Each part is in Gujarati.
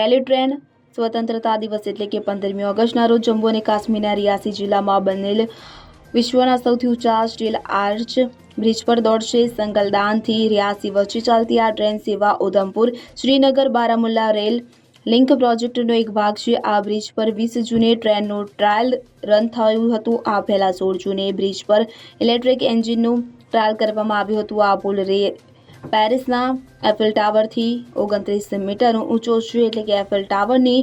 પહેલી ટ્રેન સ્વતંત્રતા દિવસ એટલે કે પંદરમી ઓગસ્ટના રોજ જમ્મુ અને કાશ્મીરના રિયાસી જિલ્લામાં બનેલ વિશ્વના સૌથી ઊંચા સ્ટીલ આર્ચ બ્રિજ પર દોડશે. સંગલદાનથી રિયાસી વચ્ચે ચાલતી આ ટ્રેન સેવા ઉધમપુર, શ્રીનગર, બારામુલ્લા રેલ લિંક પ્રોજેક્ટનો એક ભાગ છે. આ બ્રિજ પર વીસ જૂને ટ્રેનનું ટ્રાયલ રન થયું હતું. આ પહેલાં સોળ જૂને બ્રિજ પર ઇલેક્ટ્રિક એન્જિનનું ટ્રાયલ કરવામાં આવ્યું હતું. આ પુલ પેરિસના એફિલ ટાવરથી ઓગણત્રીસ મીટર ઊંચો છે, એટલે કે એફિલ ટાવરની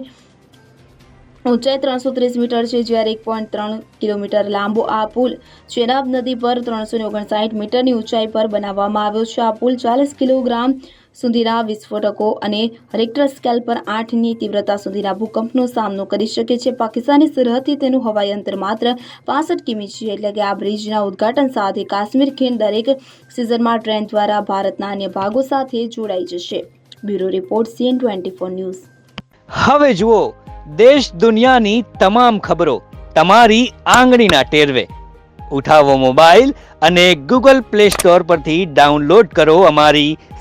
ઊંચાઈ ત્રણસો ત્રીસ મીટર છે, જ્યારે એક પોઈન્ટ ત્રણ કિલોમીટર લાંબો આ પુલ ચેનાબ નદી પર ત્રણસો ઓગણસાઠ મીટરની ઊંચાઈ પર બનાવવામાં આવ્યો છે. આ પુલ ચાલીસ કિલોગ્રામ સુધીના વિસ્ફોટકો અને રેક્ટર સ્કેલ પર આઠની તીવ્રતા સુધીના ભૂકંપનો સામનો કરી શકે છે. પાકિસ્તાની સરહદથી તેનું હવાઈ અંતર માત્ર પાસઠ કિમી છે એટલે કે આ બ્રિજના ઉદ્ઘાટન સાથે કાશ્મીર ખીણ દરેક સિઝનમાં ટ્રેન દ્વારા ભારતના અન્ય ભાગો સાથે જોડાઈ જશે. Bureau report, C N twenty four news. હવે જુઓ, દેશ દુનિયાની તમામ ખબરો તમારી આંગળીના ટેરવે. ઉઠાવો મોબાઈલ અને ગૂગલ પ્લે સ્ટોર પરથી ડાઉનલોડ કરો અમારી